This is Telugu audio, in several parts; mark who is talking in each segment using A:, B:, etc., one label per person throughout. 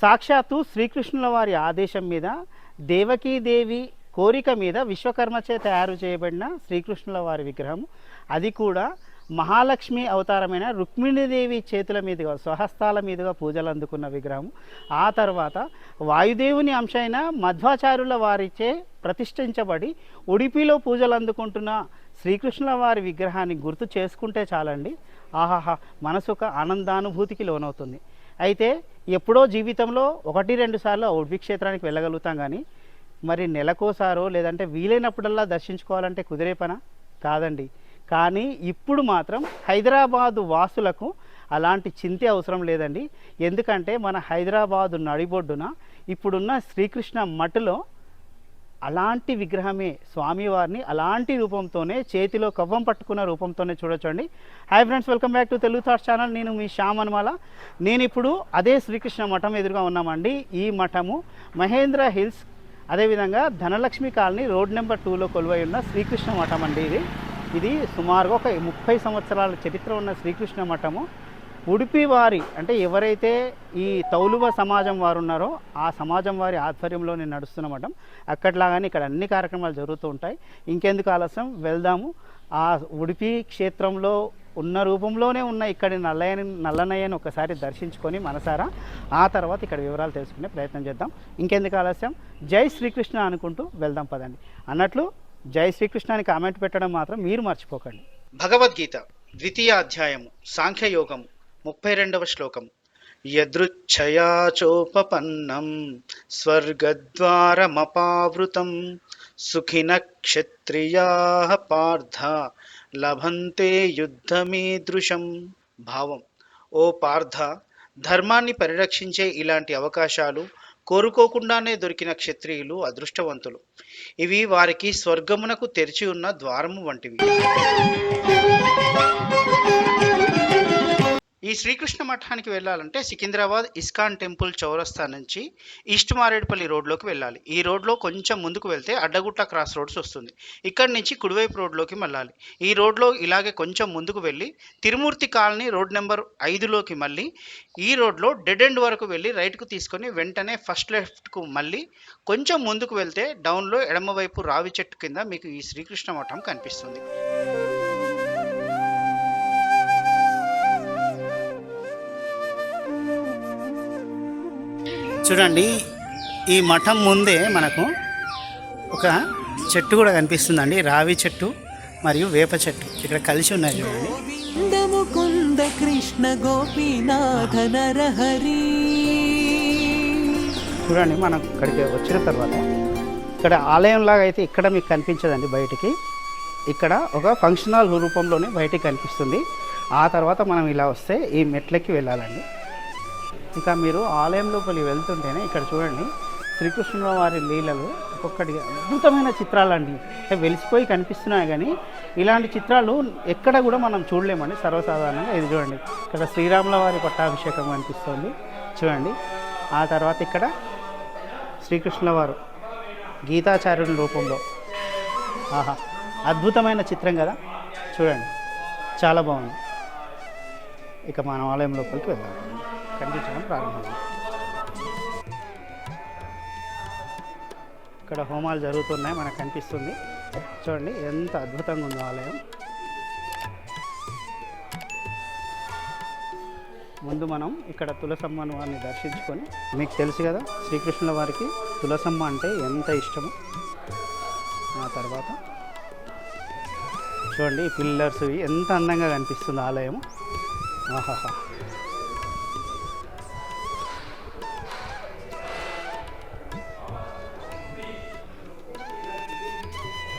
A: సాక్షాత్తు శ్రీకృష్ణుల వారి ఆదేశం మీద దేవకీదేవి కోరిక మీద విశ్వకర్మచే తయారు చేయబడిన శ్రీకృష్ణుల వారి విగ్రహం. అది కూడా మహాలక్ష్మి అవతారమైన రుక్మిణీదేవి చేతుల మీదుగా స్వహస్తాల మీదుగా పూజలు అందుకున్న విగ్రహం. ఆ తర్వాత వాయుదేవుని అంశమైన మధ్వాచార్యుల వారిచే ప్రతిష్ఠించబడి ఉడిపిలో పూజలు అందుకుంటున్న శ్రీకృష్ణుల వారి విగ్రహాన్ని గుర్తు చేసుకుంటే చాలండి. ఆహాహా మనసు ఒక ఆనందానుభూతికి లోనవుతుంది. అయితే ఎప్పుడో జీవితంలో ఒకటి రెండు సార్లు ఆ క్షేత్రానికి వెళ్ళగలుగుతాం కానీ మరి నెలకోసారో లేదంటే వీలైనప్పుడల్లా దర్శించుకోవాలంటే కుదిరే పన? కాదండి. కానీ ఇప్పుడు మాత్రం హైదరాబాదు వాసులకు అలాంటి చింతే అవసరం లేదండి. ఎందుకంటే మన హైదరాబాదు నడిబొడ్డున ఇప్పుడున్న శ్రీకృష్ణ మఠలో అలాంటి విగ్రహమే స్వామివారిని అలాంటి రూపంతోనే చేతిలో కవ్వం పట్టుకున్న రూపంతోనే చూడొచ్చండి. Hi friends welcome back to Telugu thoughts channel నేను మీ శ్యామ్ అనమాల. నేను ఇప్పుడు అదే శ్రీకృష్ణ మఠం ఎదురుగా ఉన్నామండి. ఈ మఠము మహేంద్ర హిల్స్ అదేవిధంగా ధనలక్ష్మి కాలనీ రోడ్ నెంబర్ టూలో కొలువై ఉన్న శ్రీకృష్ణ మఠం అండి ఇది. ఇది సుమారుగా ఒక ముప్పై సంవత్సరాల చరిత్ర ఉన్న శ్రీకృష్ణ మఠము. ఉడిపి వారి అంటే ఎవరైతే ఈ తౌలువ సమాజం వారు ఉన్నారో ఆ సమాజం వారి ఆధ్వర్యంలో నేను నడుస్తున్న మఠం. అక్కట్లాగానే ఇక్కడ అన్ని కార్యక్రమాలు జరుగుతూ ఉంటాయి. ఇంకెందుకు ఆలస్యం? వెళ్దాము. ఆ ఉడిపి క్షేత్రంలో ఉన్న రూపంలోనే ఉన్న ఇక్కడి నల్లయ్యని నల్లనయ్యని ఒకసారి దర్శించుకొని మనసారా. ఆ తర్వాత ఇక్కడ వివరాలు తెలుసుకునే ప్రయత్నం చేద్దాం. ఇంకెందుకు ఆలస్యం? జై శ్రీకృష్ణ అనుకుంటూ వెళ్దాం పదండి. అన్నట్లు జై శ్రీకృష్ణ అని కామెంట్ పెట్టడం మాత్రం మీరు మర్చిపోకండి. భగవద్గీత ద్వితీయ అధ్యాయము సాంఖ్యయోగము. ముప్పై రెండవ శ్లోకం. యదృచ్ఛయాచోపపన్నం స్వర్గద్వారమపావృతం సుఖిన క్షత్రియా పార్థ లభంతే యుద్ధమీదృశం భావం. ఓ పార్థ ధర్మాన్ని పరిరక్షించే ఇలాంటి అవకాశాలు కోరుకోకుండానే దొరికిన క్షత్రియులు అదృష్టవంతులు. ఇవి వారికి స్వర్గమునకు తెరిచి ఉన్న ద్వారము వంటివి. ఈ శ్రీకృష్ణ మఠానికి వెళ్ళాలంటే సికింద్రాబాద్ ఇస్కాన్ టెంపుల్ చౌరస్తా నుంచి ఈస్ట్ మారేడుపల్లి రోడ్లోకి వెళ్ళాలి. ఈ రోడ్లో కొంచెం ముందుకు వెళ్తే అడ్డగుట్ట క్రాస్ రోడ్స్ వస్తుంది. ఇక్కడి నుంచి కుడివైపు రోడ్లోకి వెళ్ళాలి ఈ రోడ్లో ఇలాగే కొంచెం ముందుకు వెళ్ళి తిరుమూర్తి కాలనీ రోడ్ నెంబర్ ఐదులోకి మళ్ళీ ఈ రోడ్లో డెడ్ ఎండ్ వరకు వెళ్ళి రైట్కు తీసుకొని వెంటనే ఫస్ట్ లెఫ్ట్కు మళ్ళీ కొంచెం ముందుకు వెళ్తే డౌన్లో ఎడమవైపు రావి చెట్టు కింద మీకు ఈ శ్రీకృష్ణ మఠం కనిపిస్తుంది. చూడండి ఈ మఠం ముందే మనకు ఒక చెట్టు కూడా కనిపిస్తుందండి. రావి చెట్టు మరియు వేప చెట్టు ఇక్కడ కలిసి ఉన్నాయి చూడండి.
B: ముకుంద కృష్ణ గోపీనాథ నరహరి.
A: చూడండి మనం ఇక్కడికి వచ్చిన తర్వాత ఇక్కడ ఆలయం లాగా అయితే ఇక్కడ మీకు కనిపించదండి బయటికి. ఇక్కడ ఒక ఫంక్షన్ హాల్ రూపంలోనే బయటికి కనిపిస్తుంది. ఆ తర్వాత మనం ఇలా వస్తే ఈ మెట్లకి వెళ్ళాలండి. ఇంకా మీరు ఆలయం లోపలికి వెళ్తుంటేనే ఇక్కడ చూడండి శ్రీకృష్ణుల వారి లీలలు ఒక్కొక్కటిగా అద్భుతమైన చిత్రాలండి. అంటే వెలిసిపోయి కనిపిస్తున్నాయి కానీ ఇలాంటి చిత్రాలు ఎక్కడ కూడా మనం చూడలేమండి. సర్వసాధారణంగా ఇది చూడండి. ఇక్కడ శ్రీరాముల వారి పట్టాభిషేకం కనిపిస్తుంది. చూడండి. ఆ తర్వాత ఇక్కడ శ్రీకృష్ణుల వారు గీతాచార్యుని రూపంలో. ఆహా అద్భుతమైన చిత్రం కదా. చూడండి. చాలా బాగుంది. ఇక మనం ఆలయం లోపలికి వెళ్దాం. కనిపించడం ప్రారంభమైంది ఇక్కడ హోమాలు జరుగుతున్నాయి మనకు కనిపిస్తుంది. చూడండి ఎంత అద్భుతంగా ఉందో ఆలయం. ముందు మనం ఇక్కడ తులసమ్మను వారిని దర్శించుకొని మీకు తెలుసు కదా శ్రీకృష్ణుల వారికి తులసమ్మ అంటే ఎంత ఇష్టము? ఆ తర్వాత చూడండి పిల్లర్స్ ఎంత అందంగా కనిపిస్తుంది ఆలయం ఆహాహా.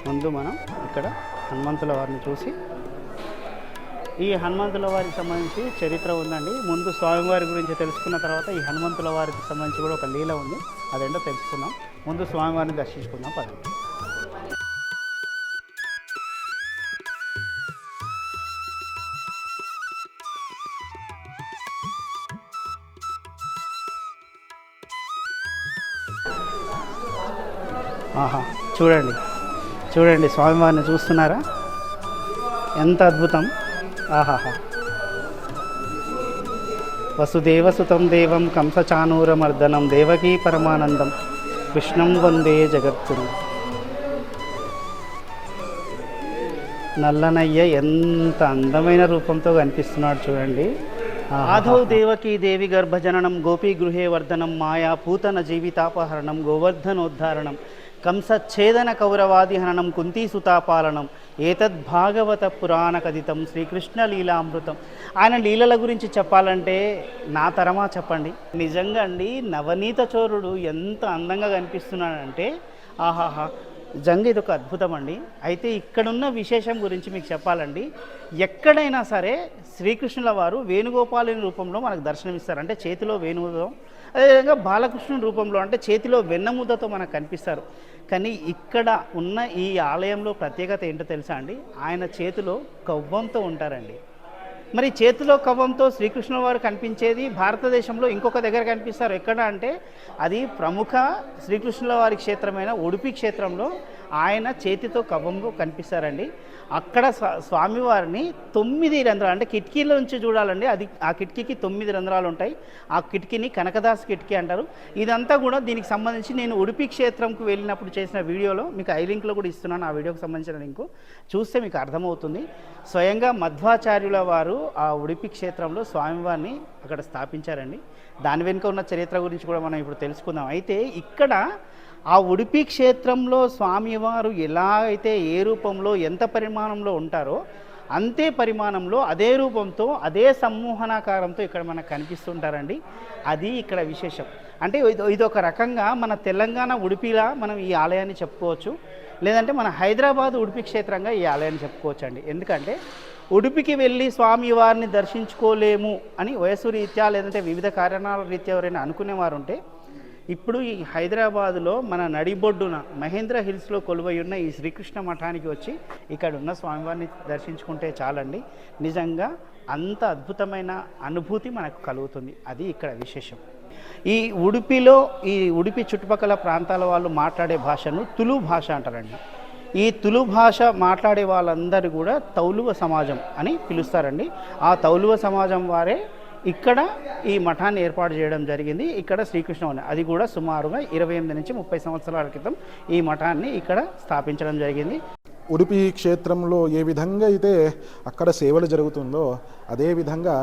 A: ముందు మనం ఇక్కడ హనుమంతుల వారిని చూసి ఈ హనుమంతుల వారికి సంబంధించి చరిత్ర ఉందండి. ముందు స్వామివారి గురించి తెలుసుకున్న తర్వాత ఈ హనుమంతుల వారికి సంబంధించి కూడా ఒక లీల ఉంది. అదేంటో తెలుసుకుందాం. ముందు స్వామివారిని దర్శించుకుందాం పదండి. ఆహా చూడండి. చూడండి స్వామివారిని చూస్తున్నారా? ఎంత అద్భుతం. ఆహాహా. వసుదేవసుతం దేవం కంసచానూరమర్దనం దేవకీ పరమానందం కృష్ణం వందే జగత్తును నల్లనయ్య ఎంత అందమైన రూపంతో కనిపిస్తున్నాడు చూడండి. ఆధవ్ దేవకీ దేవి గర్భజననం గోపీ గృహే వర్ధనం మాయా పూతన జీవితాపహరణం గోవర్ధనోద్ధారణం కంసఛేదన కౌరవాదిహరణం కుంతీసుతాపాలనం ఏతద్భాగవత పురాణ కథితం శ్రీకృష్ణ లీలామృతం ఆయన లీలల గురించి చెప్పాలంటే నా తరమా చెప్పండి. నిజంగా అండి నవనీత చోరుడు ఎంత అందంగా కనిపిస్తున్నాడంటే ఆహాహా జంగ్ ఇది ఒక అద్భుతం అండి. అయితే ఇక్కడున్న విశేషం గురించి మీకు చెప్పాలండి. ఎక్కడైనా సరే శ్రీకృష్ణుల వారు వేణుగోపాలుని రూపంలో మనకు దర్శనమిస్తారు. అంటే చేతిలో వేణువుతో అదేవిధంగా బాలకృష్ణుని రూపంలో అంటే చేతిలో వెన్నముద్దతో మనకు కనిపిస్తారు. కానీ ఇక్కడ ఉన్న ఈ ఆలయంలో ప్రత్యేకత ఏంటో తెలుసా అండి? ఆయన చేతిలో కవ్వంతో ఉంటారండి. మరి చేతిలో కవ్వంతో శ్రీకృష్ణుల వారు కనిపించేది భారతదేశంలో ఇంకొక దగ్గర కనిపిస్తారు. ఎక్కడ అంటే అది ప్రముఖ శ్రీకృష్ణుల వారి క్షేత్రమైన ఉడిపి క్షేత్రంలో ఆయన చేతితో కవ్వంలో కనిపిస్తారండి. అక్కడ స్వామివారిని తొమ్మిది రంధ్రాలు అంటే కిటికీల నుంచి చూడాలండి. అది ఆ కిటికీకి తొమ్మిది రంధ్రాలు ఉంటాయి. ఆ కిటికీని కనకదాస్ కిటికీ అంటారు. ఇదంతా కూడా దీనికి సంబంధించి నేను ఉడిపి క్షేత్రంకు వెళ్ళినప్పుడు చేసిన వీడియోలో మీకు ఐ లింక్లో కూడా ఇస్తున్నాను. ఆ వీడియోకి సంబంధించిన లింకు. చూస్తే మీకు అర్థమవుతుంది. స్వయంగా మధ్వాచార్యుల వారు ఆ ఉడిపి క్షేత్రంలో స్వామివారిని అక్కడ స్థాపించారండి. దాని వెనుక ఉన్న చరిత్ర గురించి కూడా మనం ఇప్పుడు తెలుసుకుందాం. అయితే ఇక్కడ ఆ ఉడిపి క్షేత్రంలో స్వామివారు ఎలా అయితే ఏ రూపంలో ఎంత పరిమాణంలో ఉంటారో అంతే పరిమాణంలో అదే రూపంతో అదే సమ్మోహనాకారంతో ఇక్కడ మనకు కనిపిస్తుంటారండి. అది ఇక్కడ విశేషం. అంటే ఇది ఒక రకంగా మన తెలంగాణ ఉడిపిలా మనం ఈ ఆలయాన్ని చెప్పుకోవచ్చు. లేదంటే మన హైదరాబాద్ ఉడిపి క్షేత్రంగా ఈ ఆలయాన్ని చెప్పుకోవచ్చు అండి ఎందుకంటే ఉడిపికి వెళ్ళి స్వామి వారిని దర్శించుకోలేము అని వయసు రీత్యా లేదంటే వివిధ కారణాల రీత్యా ఎవరైనా అనుకునేవారు ఉంటే ఇప్పుడు ఈ హైదరాబాదులో మన నడిబొడ్డున మహేంద్ర హిల్స్లో కొలువై ఉన్న ఈ శ్రీకృష్ణ మఠానికి వచ్చి ఇక్కడ ఉన్న స్వామివారిని దర్శించుకుంటే చాలండి. నిజంగా అంత అద్భుతమైన అనుభూతి మనకు కలుగుతుంది. అది ఇక్కడ విశేషం. ఈ ఉడిపిలో ఈ ఉడిపి చుట్టుపక్కల ప్రాంతాల వాళ్ళు మాట్లాడే భాషను తులు భాష అంటారండి. ఈ తులు భాష మాట్లాడే వాళ్ళందరూ కూడా తౌలువ సమాజం అని పిలుస్తారండి. ఆ తౌలువ సమాజం వారే ఇక్కడ ఈ మఠాన్ని ఏర్పాటు చేయడం జరిగింది. ఇక్కడ శ్రీకృష్ణవని అది కూడా సుమారుగా ఇరవై ఎనిమిది నుంచి ముప్పై సంవత్సరాల క్రితం ఈ మఠాన్ని ఇక్కడ స్థాపించడం జరిగింది.
C: ఉడిపి క్షేత్రంలో ఏ విధంగా అయితే అక్కడ సేవలు జరుగుతుందో అదేవిధంగా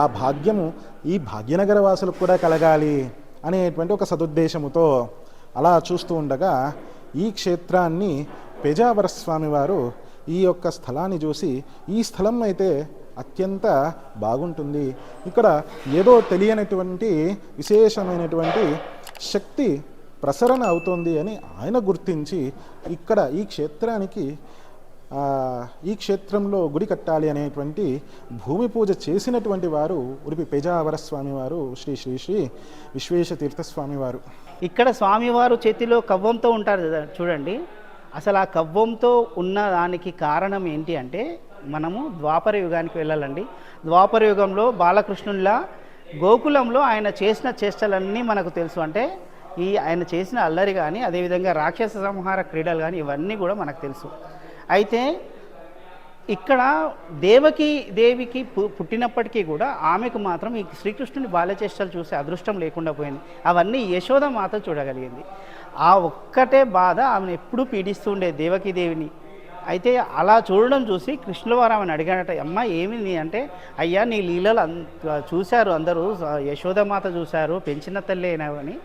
C: ఆ భాగ్యము ఈ భాగ్యనగర వాసులకు కూడా కలగాలి అనేటువంటి ఒక సదుద్దేశముతో అలా చూస్తూ ఉండగా ఈ క్షేత్రాన్ని పెజావర స్వామివారు ఈ యొక్క స్థలాన్ని చూసి ఈ స్థలం అయితే అత్యంత బాగుంటుంది. ఇక్కడ ఏదో తెలియనటువంటి విశేషమైనటువంటి శక్తి ప్రసరణ అవుతోంది అని ఆయన గుర్తించి ఇక్కడ ఈ క్షేత్రానికి ఈ క్షేత్రంలో గుడి కట్టాలి అనేటువంటి భూమి పూజ చేసినటువంటి వారు ఉడిపి పెజావర స్వామివారు శ్రీ శ్రీ శ్రీ విశ్వేశ తీర్థస్వామి
A: ఇక్కడ స్వామివారు చేతిలో కవ్వంతో ఉంటారు చూడండి. అసలు ఆ కవ్వంతో ఉన్న దానికి కారణం ఏంటి అంటే మనము ద్వాపర యుగానికి వెళ్ళాలండి. ద్వాపర యుగంలో బాలకృష్ణునిలా గోకులంలో ఆయన చేసిన చేష్టలన్నీ మనకు తెలుసు. అంటే ఈ ఆయన చేసిన అల్లరి కానీ అదేవిధంగా రాక్షస సంహార క్రీడలు కానీ ఇవన్నీ కూడా మనకు తెలుసు. అయితే ఇక్కడ దేవకి దేవికి పు- పుట్టినప్పటికీ కూడా ఆమెకు మాత్రం ఈ శ్రీకృష్ణుని బాల్యచేష్టలు చూసే అదృష్టం లేకుండా పోయింది. అవన్నీ యశోద మాత చూడగలిగింది. ఆ ఒక్కటే బాధ ఆమెను ఎప్పుడూ పీడిస్తుండే దేవకి దేవిని. అయితే అలా చూడడం చూసి కృష్ణులవారు ఆమెను అడిగాడట అమ్మ ఏమి నీ అంటే అయ్యా నీ లీలలు చూశారు అందరూ యశోదమాత చూశారు పెంచిన తల్లి అయినావని.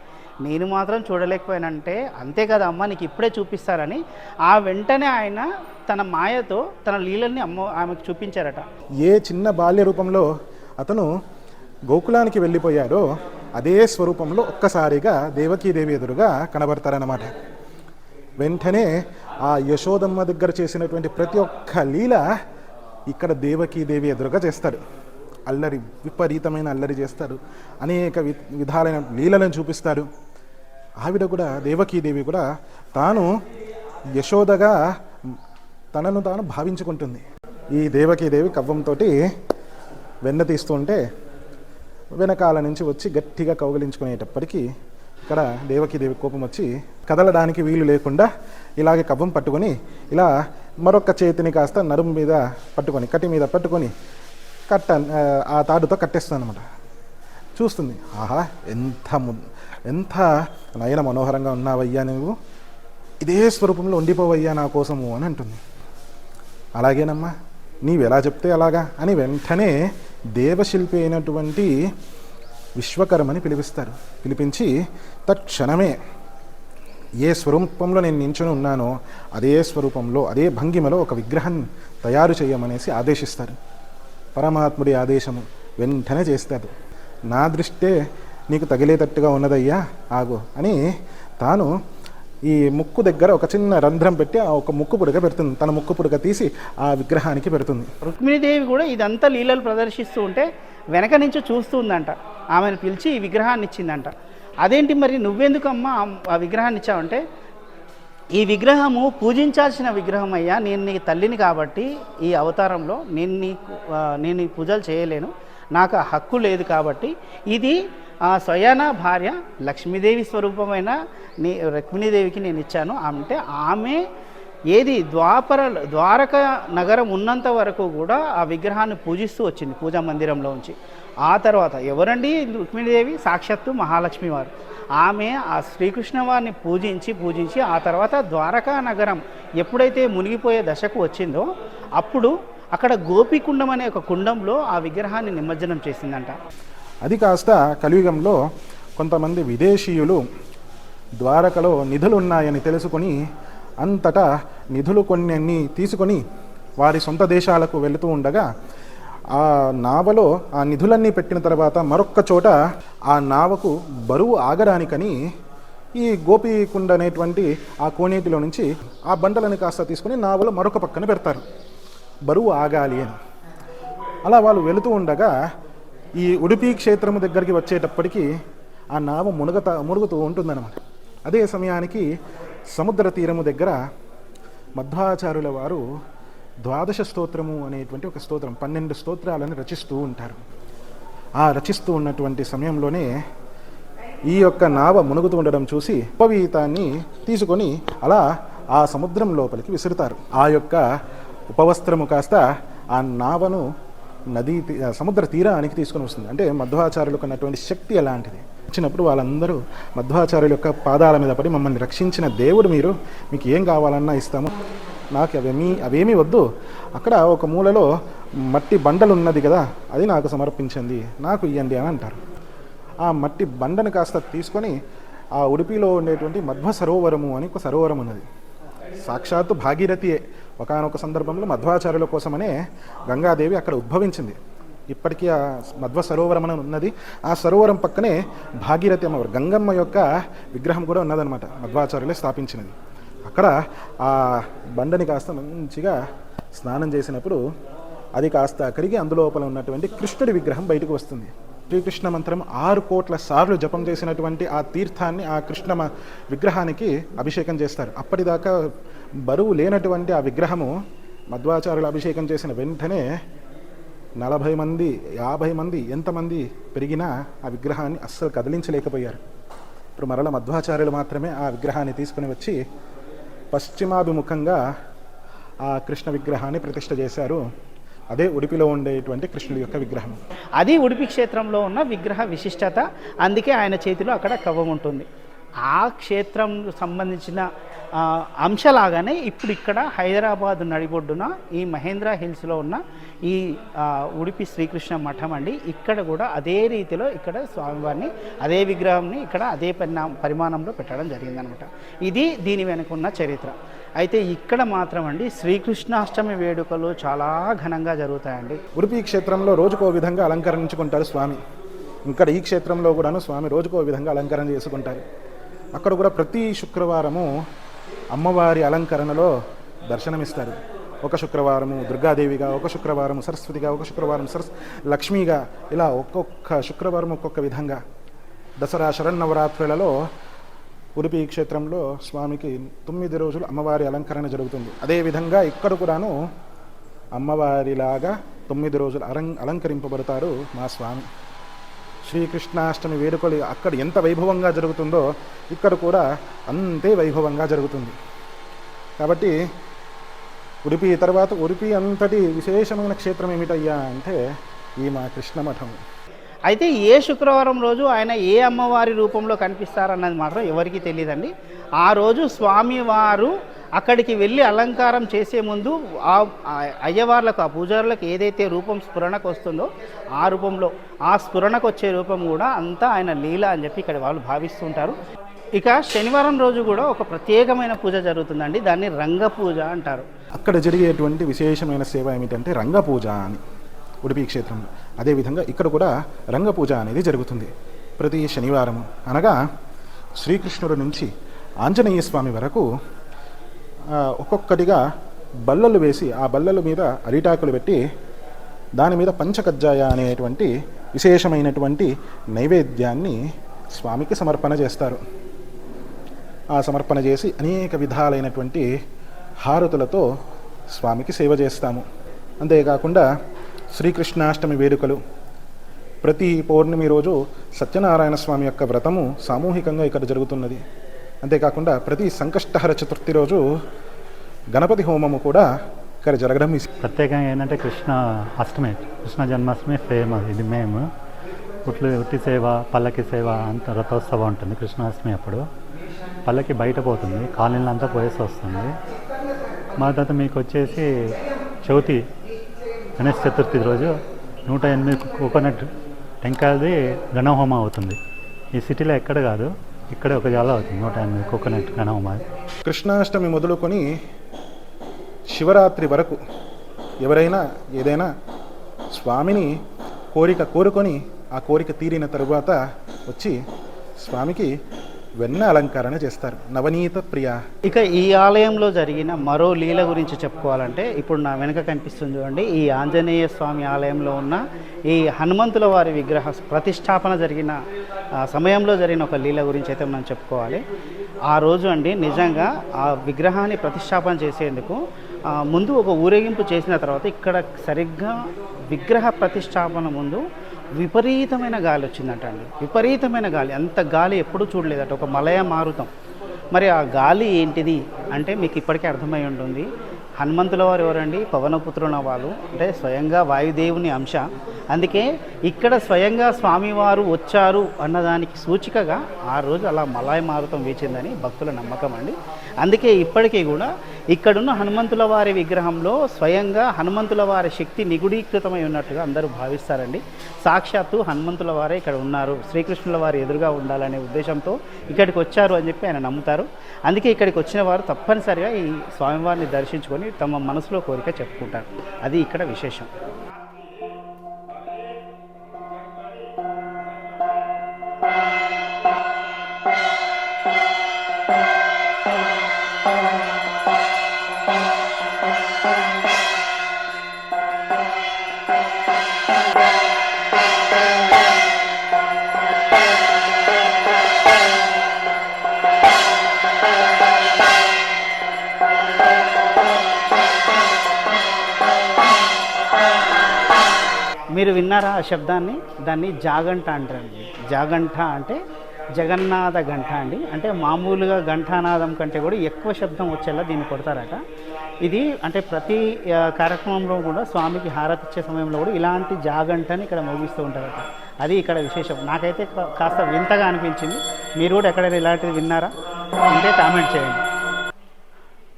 A: నేను మాత్రం చూడలేకపోయానంటే అంతే కదా అమ్మ నీకు ఇప్పుడే చూపిస్తారని. ఆ వెంటనే ఆయన తన మాయతో తన లీలల్ని అమ్మ ఆమెకు చూపించారట.
C: ఏ చిన్న బాల్య రూపంలో అతను గోకులానికి వెళ్ళిపోయాడో అదే స్వరూపంలో ఒక్కసారిగా దేవకీదేవి ఎదురుగా కనబడతారన్నమాట. వెంటనే ఆ యశోదమ్మ దగ్గర చేసినటువంటి ప్రతి ఒక్క లీల ఇక్కడ దేవకీదేవి ఎదురుగా చేస్తారు. అల్లరి విపరీతమైన అల్లరి చేస్తారు. అనేక వి విధాలైన లీలలను చూపిస్తారు. ఆవిడ కూడా దేవకీదేవి కూడా తాను యశోదగా తనను తాను భావించుకుంటుంది. ఈ దేవకీదేవి కవ్వంతో వెన్న తీస్తుంటే వెనకాల నుంచి వచ్చి గట్టిగా కౌగలించుకునేటప్పటికీ ఇక్కడ దేవకి దేవి కోపం వచ్చి కదలడానికి వీలు లేకుండా ఇలాగే కవ్వం పట్టుకొని ఇలా మరొక చేతిని కాస్త నరుము మీద పట్టుకొని కటి మీద పట్టుకొని కట్ట ఆ తాడుతో కట్టేస్తుంది అనమాట చూస్తుంది. ఆహా ఎంత ము ఎంత నయన మనోహరంగా ఉన్నావయ్యా నువ్వు. ఇదే స్వరూపంలో ఉండిపోవయ్యా నా కోసము అని అంటుంది. అలాగేనమ్మా నీవు ఎలా చెప్తే అలాగా అని వెంటనే దేవశిల్పి అయినటువంటి విశ్వకర్మని పిలిపిస్తారు. పిలిపించి తక్షణమే ఏ స్వరూపంలో నేను నించుని ఉన్నానో అదే స్వరూపంలో అదే భంగిమలో ఒక విగ్రహం తయారు చేయమనేసి ఆదేశిస్తారు. పరమాత్ముడి ఆదేశము వెంటనే చేస్తాడు నా దృష్టే నీకు తగిలేటట్టుగా ఉన్నదయ్యా ఆగు అని తాను ఈ ముక్కు దగ్గర ఒక చిన్న రంధ్రం పెట్టి ఆ ఒక ముక్కు పుడక పెడుతుంది. తన ముక్కు పుడక తీసి ఆ విగ్రహానికి పెడుతుంది.
A: రుక్మిణీదేవి కూడా ఇదంతా లీలలు ప్రదర్శిస్తూ ఉంటే వెనక నుంచి చూస్తుందంట. ఆమెను పిలిచి ఈ విగ్రహాన్ని ఇచ్చిందంట. అదేంటి మరి నువ్వెందుకమ్మా ఆ- విగ్రహాన్ని ఇచ్చావంటే ఈ విగ్రహము పూజించాల్సిన విగ్రహం అయ్యా నేను నీ తల్లిని కాబట్టి ఈ అవతారంలో నేను నీ నేను ఈ పూజలు చేయలేను నాకు ఆ హక్కు లేదు కాబట్టి ఇది ఆ స్వయాన భార్య లక్ష్మీదేవి స్వరూపమైన నీ రుక్మిణీదేవికి నేను ఇచ్చాను. అంటే ఆమె ఏది ద్వాపర ద్వారక నగరం ఉన్నంత వరకు కూడా ఆ విగ్రహాన్ని పూజిస్తూ వచ్చింది పూజా మందిరంలో ఉంచి. ఆ తర్వాత ఎవరండి రుక్మిణీదేవి? సాక్షాత్తు మహాలక్ష్మి వారు ఆమె ఆ శ్రీకృష్ణ వారిని పూజించి పూజించి ఆ తర్వాత ద్వారకా నగరం ఎప్పుడైతే మునిగిపోయే దశకు వచ్చిందో అప్పుడు అక్కడ గోపికుండం అనే ఒక కుండంలో ఆ విగ్రహాన్ని నిమజ్జనం చేసిందంట.
C: అది కాస్త కలియుగంలో కొంతమంది విదేశీయులు ద్వారకలో నిధులు ఉన్నాయని తెలుసుకొని అంతటా నిధులు కొన్ని తీసుకొని వారి సొంత దేశాలకు వెళుతూ ఉండగా ఆ నావలో ఆ నిధులన్నీ పెట్టిన తర్వాత మరొక్క చోట ఆ నావకు బరువు ఆగడానికని ఈ గోపికుండ అనేటువంటి ఆ కోనేటిలో నుంచి ఆ బండలను కాస్త తీసుకొని నావలో మరొక పక్కన పెడతారు. బరువు ఆగాలి అని. అలా వాళ్ళు వెళుతూ ఉండగా ఈ ఉడిపి క్షేత్రము దగ్గరికి వచ్చేటప్పటికి ఆ నావ మునుగత మునుగుతూ ఉంటుందన్నమాట. అదే సమయానికి సముద్ర తీరము దగ్గర మధ్వాచార్యుల వారు ద్వాదశ స్తోత్రము అనేటువంటి ఒక స్తోత్రం పన్నెండు స్తోత్రాలను రచిస్తూ ఉంటారు. ఆ రచిస్తూ ఉన్నటువంటి సమయంలోనే ఈ యొక్క నావ మునుగుతూ ఉండడం చూసి ఉపవీతాన్ని తీసుకొని అలా ఆ సముద్రం లోపలికి విసురుతారు. ఆ యొక్క ఉపవస్త్రము కాస్త ఆ నావను నదీ తీ- సముద్ర తీరానికి తీసుకొని వస్తుంది. అంటే మధ్వాచార్యులకు ఉన్నటువంటి శక్తి అలాంటిది వచ్చినప్పుడు వాళ్ళందరూ మధ్వాచార్యుల యొక్క పాదాల మీద పడి మమ్మల్ని రక్షించిన దేవుడు మీరు మీకు ఏం కావాలన్నా ఇస్తాము. నాకు అవేమీ అవేమీ వద్దు. అక్కడ ఒక మూలలో మట్టి బండలు ఉన్నది కదా అది నాకు సమర్పించింది నాకు ఇవ్వండి అని అంటారు. ఆ మట్టి బండను కాస్త తీసుకొని ఆ ఉడిపిలో ఉండేటువంటి మధ్వ సరోవరము అని ఒక సరోవరం ఉన్నది. సాక్షాత్తు భాగీరథియే. ఒకనొక సందర్భంలో మధ్వాచార్యుల కోసమనే గంగాదేవి అక్కడ ఉద్భవించింది. ఇప్పటికీ ఆ మధ్వ సరోవరం అని ఉన్నది. ఆ సరోవరం పక్కనే భాగీరథి అమ్మవారు గంగమ్మ యొక్క విగ్రహం కూడా ఉన్నదన్నమాట మధ్వాచార్యులే స్థాపించినది. అక్కడ ఆ బండని కాస్త మంచిగా స్నానం చేసినప్పుడు అది కాస్త కరిగి అందులోపల ఉన్నటువంటి కృష్ణుడి విగ్రహం బయటకు వస్తుంది. శ్రీకృష్ణ మంత్రం ఆరు కోట్ల సార్లు జపం చేసినటువంటి ఆ తీర్థాన్ని ఆ కృష్ణ విగ్రహానికి అభిషేకం చేస్తారు. అప్పటిదాకా బరువు లేనటువంటి ఆ విగ్రహము మధ్వాచార్యులు అభిషేకం చేసిన వెంటనే నలభై మంది యాభై మంది ఎంతమంది పెరిగినా ఆ విగ్రహాన్ని అస్సలు కదిలించలేకపోయారు. ఇప్పుడు మరల మధ్వాచార్యులు మాత్రమే ఆ విగ్రహాన్ని తీసుకుని వచ్చి పశ్చిమాభిముఖంగా ఆ కృష్ణ విగ్రహాన్ని ప్రతిష్ట చేశారు. అదే ఉడిపిలో ఉండేటువంటి కృష్ణుడి యొక్క విగ్రహం.
A: అది ఉడిపి క్షేత్రంలో ఉన్న విగ్రహ విశిష్టత అందుకే ఆయన చేతిలో అక్కడ కవ్వం ఉంటుంది. ఆ క్షేత్రం సంబంధించిన అంశలాగానే ఇప్పుడు ఇక్కడ హైదరాబాద్ నడిబొడ్డున ఈ మహేంద్ర హిల్స్లో ఉన్న ఈ ఉడిపి శ్రీకృష్ణ మఠం అండి. ఇక్కడ కూడా అదే రీతిలో ఇక్కడ స్వామివారిని అదే విగ్రహంని ఇక్కడ అదే పరిణా పరిమాణంలో పెట్టడం జరిగిందనమాట. ఇది దీని వెనుక ఉన్న చరిత్ర. అయితే ఇక్కడ మాత్రం అండి శ్రీకృష్ణాష్టమి వేడుకలు చాలా ఘనంగా జరుగుతాయండి.
C: ఉడిపి క్షేత్రంలో రోజుకో విధంగా అలంకరించుకుంటారు స్వామి. ఇక్కడ ఈ క్షేత్రంలో కూడాను స్వామి రోజుకో విధంగా అలంకరణ చేసుకుంటారు. అక్కడ కూడా ప్రతి శుక్రవారము అమ్మవారి అలంకరణలో దర్శనమిస్తారు. ఒక శుక్రవారము దుర్గాదేవిగా ఒక శుక్రవారం సరస్వతిగా ఒక శుక్రవారం సరస్ లక్ష్మిగా ఇలా ఒక్కొక్క శుక్రవారం ఒక్కొక్క విధంగా. దసరా శరన్నవరాత్రులలో ఉడిపి క్షేత్రంలో స్వామికి తొమ్మిది రోజులు అమ్మవారి అలంకరణ జరుగుతుంది. అదేవిధంగా ఇక్కడ కూడాను అమ్మవారిలాగా తొమ్మిది రోజులు అలం అలంకరింపబడతారు మా స్వామి. శ్రీకృష్ణాష్టమి వేడుకలు అక్కడ ఎంత వైభవంగా జరుగుతుందో ఇక్కడ కూడా అంతే వైభవంగా జరుగుతుంది. కాబట్టి ఉడిపి తర్వాత ఉడిపి అంతటి విశేషమైన క్షేత్రం ఏమిటయ్యా అంటే ఈ మా కృష్ణమఠం.
A: అయితే ఏ శుక్రవారం రోజు ఆయన ఏ అమ్మవారి రూపంలో కనిపిస్తారన్నది మాత్రం ఎవరికీ తెలియదండి. ఆ రోజు స్వామివారు అక్కడికి వెళ్ళి అలంకారం చేసే ముందు ఆ ఆ అయ్యవార్లకు ఆ పూజారులకు ఏదైతే రూపం స్ఫురణకు వస్తుందో ఆ రూపంలో ఆ స్ఫురణకు వచ్చే రూపం కూడా అంతా ఆయన లీల అని చెప్పి ఇక్కడ వాళ్ళు భావిస్తుంటారు. ఇక శనివారం రోజు కూడా ఒక ప్రత్యేకమైన పూజ జరుగుతుందండి. దాన్ని రంగ పూజ అంటారు.
C: అక్కడ జరిగేటువంటి విశేషమైన సేవ ఏమిటంటే రంగపూజ అని ఉడిపి క్షేత్రంలో. అదేవిధంగా ఇక్కడ కూడా రంగపూజ అనేది జరుగుతుంది. ప్రతి శనివారము అనగా శ్రీకృష్ణుడి నుంచి ఆంజనేయ స్వామి వరకు ఒక్కొక్కటిగా బల్లలు వేసి ఆ బల్లల మీద అరిటాకులు పెట్టి దాని మీద పంచకజ్జాయ అనేటువంటి విశేషమైనటువంటి నైవేద్యాన్ని స్వామికి సమర్పణ చేస్తారు. సమర్పణ చేసి అనేక విధాలైనటువంటి హారతులతో స్వామికి సేవ చేస్తాము. అంతేకాకుండా శ్రీకృష్ణాష్టమి వేడుకలు ప్రతి పౌర్ణమి రోజు సత్యనారాయణ స్వామి యొక్క వ్రతము సామూహికంగా ఇక్కడ జరుగుతున్నది. అంతేకాకుండా ప్రతి సంకష్టహర చతుర్థి రోజు గణపతి హోమము కూడా ఇక్కడ జరగడం
D: ప్రత్యేకంగా ఏంటంటే కృష్ణ అష్టమి కృష్ణ జన్మాష్టమి ఫేమస్ ఇది మేము. ఉట్లు ఉట్టి సేవ పల్లకి సేవ అంత రథోత్సవం ఉంటుంది కృష్ణాష్టమి అప్పుడు. పల్లకి బయట పోతుంది కాలనీలు అంతా పోయేసి వస్తుంది. మా తర్వాత మీకు వచ్చేసి చవితి గణేష్ చతుర్థి రోజు నూట ఎనిమిది కోకోనట్ టెంకాయలది గణహోమం అవుతుంది. ఈ సిటీలో ఎక్కడ కాదు ఇక్కడే ఒక జాల అవుతుంది నూట ఎనిమిది కోకోనట్ గణహోమం
C: కృష్ణాష్టమి మొదలుకొని శివరాత్రి వరకు ఎవరైనా ఏదైనా స్వామిని కోరిక కోరుకొని ఆ కోరిక తీరిన తరువాత వచ్చి స్వామికి వెన్న అలంకరణ చేస్తారు. నవనీత ప్రియ.
A: ఇక ఈ ఆలయంలో జరిగిన మరో లీల గురించి చెప్పుకోవాలంటే ఇప్పుడు నా వెనక కనిపిస్తుంది చూడండి ఈ ఆంజనేయ స్వామి ఆలయంలో ఉన్న ఈ హనుమంతుల వారి విగ్రహ ప్రతిష్టాపన జరిగిన సమయంలో జరిగిన ఒక లీల గురించి అయితే మనం చెప్పుకోవాలి. ఆ రోజు అండి నిజంగా ఆ విగ్రహాన్ని ప్రతిష్టాపన చేసేందుకు ముందు ఒక ఊరేగింపు చేసిన తర్వాత ఇక్కడ సరిగ్గా విగ్రహ ప్రతిష్టాపన ముందు విపరీతమైన గాలి వచ్చిందంట అండి. విపరీతమైన గాలి. అంత గాలి ఎప్పుడూ చూడలేదట. ఒక మలయ మారుతం. మరి ఆ గాలి ఏంటిది? అంటే మీకు ఇప్పటికే అర్థమై ఉంటుంది. హనుమంతుల వారు ఎవరండి? పవనపుత్రుల వాళ్ళు. అంటే స్వయంగా వాయుదేవుని అంశ. అందుకే ఇక్కడ స్వయంగా స్వామివారు వచ్చారు అన్నదానికి సూచికగా ఆ రోజు అలా మలాయ మారుతం వేచిందని భక్తుల నమ్మకం అండి. అందుకే ఇప్పటికీ కూడా ఇక్కడున్న హనుమంతుల వారి విగ్రహంలో స్వయంగా హనుమంతుల వారి శక్తి నిగుడీకృతమై ఉన్నట్టుగా అందరూ భావిస్తారండి. సాక్షాత్తు హనుమంతుల వారే ఇక్కడ ఉన్నారు. శ్రీకృష్ణుల వారు ఎదురుగా ఉండాలనే ఉద్దేశంతో ఇక్కడికి వచ్చారు అని చెప్పి ఆయన నమ్ముతారు. అందుకే ఇక్కడికి వచ్చిన వారు తప్పనిసరిగా ఈ స్వామివారిని దర్శించుకొని తమ మనసులో కోరిక చెప్పుకుంటారు. అది ఇక్కడ విశేషం. మీరు విన్నారా ఆ శబ్దాన్ని? దాన్ని జాగంట అంటారండి. జాగంట అంటే జగన్నాథ గంట అండి. అంటే మామూలుగా ఘంటానాదం కంటే కూడా ఎక్కువ శబ్దం వచ్చేలా దీన్ని కొడతారట. ఇది అంటే ప్రతి కార్యక్రమంలో కూడా స్వామికి హారతి ఇచ్చే సమయంలో కూడా ఇలాంటి జాగంటని ఇక్కడ మోగిస్తూ ఉంటారట. అది ఇక్కడ విశేషం. నాకైతే కాస్త వింతగా అనిపించింది. మీరు కూడా ఎక్కడైనా ఇలాంటిది విన్నారా? ఉంటే కామెంట్ చేయండి.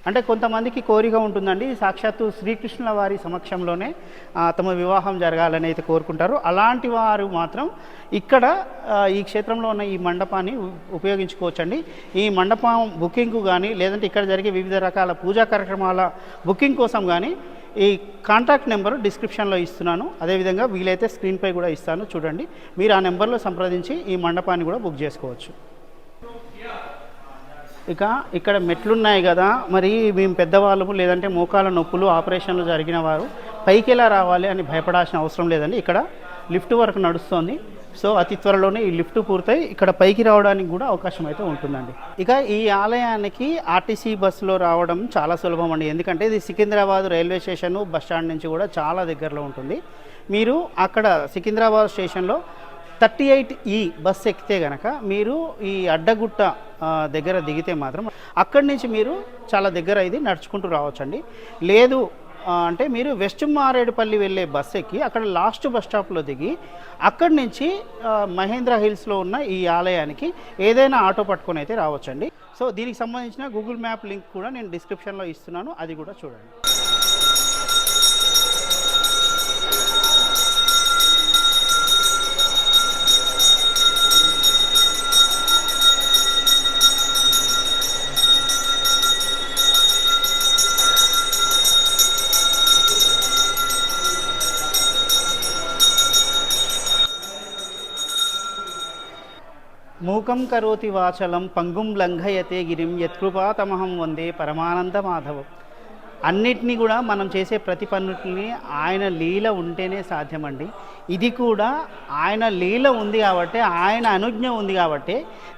A: అంటే కొంతమందికి కోరిక ఉంటుందండి. సాక్షాత్తు శ్రీకృష్ణుల వారి సమక్షంలోనే తమ వివాహం జరగాలని అయితే కోరుకుంటారు. అలాంటి వారు మాత్రం ఇక్కడ ఈ క్షేత్రంలో ఉన్న ఈ మండపాన్ని ఉపయోగించుకోవచ్చండి. ఈ మండపం బుకింగ్ కానీ లేదంటే ఇక్కడ జరిగే వివిధ రకాల పూజా కార్యక్రమాల బుకింగ్ కోసం కానీ ఈ కాంటాక్ట్ నెంబర్ డిస్క్రిప్షన్లో ఇస్తున్నాను. అదేవిధంగా వీలైతే స్క్రీన్పై కూడా ఇస్తాను. చూడండి. మీరు ఆ నెంబర్లో సంప్రదించి ఈ మండపాన్ని కూడా బుక్ చేసుకోవచ్చు. ఇక ఇక్కడ మెట్లున్నాయి కదా మరి మేము పెద్దవాళ్ళము లేదంటే మోకాల నొప్పులు ఆపరేషన్లు జరిగిన వారు పైకి ఎలా రావాలి అని భయపడాల్సిన అవసరం లేదండి. ఇక్కడ లిఫ్ట్ వరకు నడుస్తోంది. సో అతి త్వరలోనే ఈ లిఫ్ట్ పూర్తయి ఇక్కడ పైకి రావడానికి కూడా అవకాశం అయితే ఉంటుందండి. ఇక ఈ ఆలయానికి ఆర్టీసీ బస్సులో రావడం చాలా సులభం అండి. ఎందుకంటే ఇది Secunderabad railway station bus stand నుంచి కూడా చాలా దగ్గరలో ఉంటుంది. మీరు అక్కడ సికింద్రాబాద్ స్టేషన్లో థర్టీ ఎయిట్ ఈ బస్ ఎక్కితే గనక మీరు ఈ అడ్డగుట్ట దగ్గర దిగితే మాత్రం అక్కడి నుంచి మీరు చాలా దగ్గర ఇది నడుచుకుంటూ రావచ్చండి. లేదు అంటే మీరు వెస్ట్ మారేడుపల్లి వెళ్ళే బస్ ఎక్కి అక్కడ లాస్ట్ బస్ స్టాప్లో దిగి అక్కడి నుంచి మహేంద్ర హిల్స్లో ఉన్న ఈ ఆలయానికి ఏదైనా ఆటో పట్టుకొని అయితే రావచ్చండి. సో దీనికి సంబంధించిన గూగుల్ మ్యాప్ లింక్ కూడా నేను డిస్క్రిప్షన్లో ఇస్తున్నాను. అది కూడా చూడండి. మూకం కరోతి వాచలం పంగుం లంఘయతే గిరిం యత్కృపాతమహం వందే పరమానంద మాధవం. అన్నిటినీ కూడా మనం చేసే ప్రతి పనులని ఆయన లీల ఉంటేనే సాధ్యమండి. ఇది కూడా ఆయన లీల ఉంది కాబట్టి ఆయన అనుజ్ఞ ఉంది కాబట్టి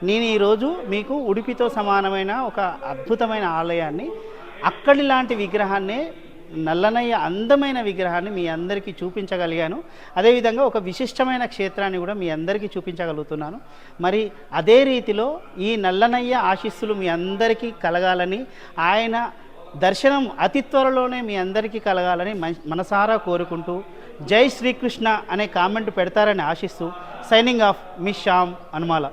A: నేను ఈరోజు మీకు ఉడిపితో సమానమైన ఒక అద్భుతమైన ఆలయాన్ని అక్కడి లాంటి విగ్రహాన్నే నల్లనయ్య అందమైన విగ్రహాన్ని మీ అందరికీ చూపించగలిగాను. అదేవిధంగా ఒక విశిష్టమైన క్షేత్రాన్ని కూడా మీ అందరికీ చూపించగలుగుతున్నాను. మరి అదే రీతిలో ఈ నల్లనయ్య ఆశీస్సులు మీ అందరికీ కలగాలని ఆయన దర్శనం అతి త్వరలోనే మీ అందరికీ కలగాలని మన- మనసారా కోరుకుంటూ జై శ్రీకృష్ణ అనే కామెంట్ పెడతారని ఆశిస్తూ signing off Miss Shyam Anumala.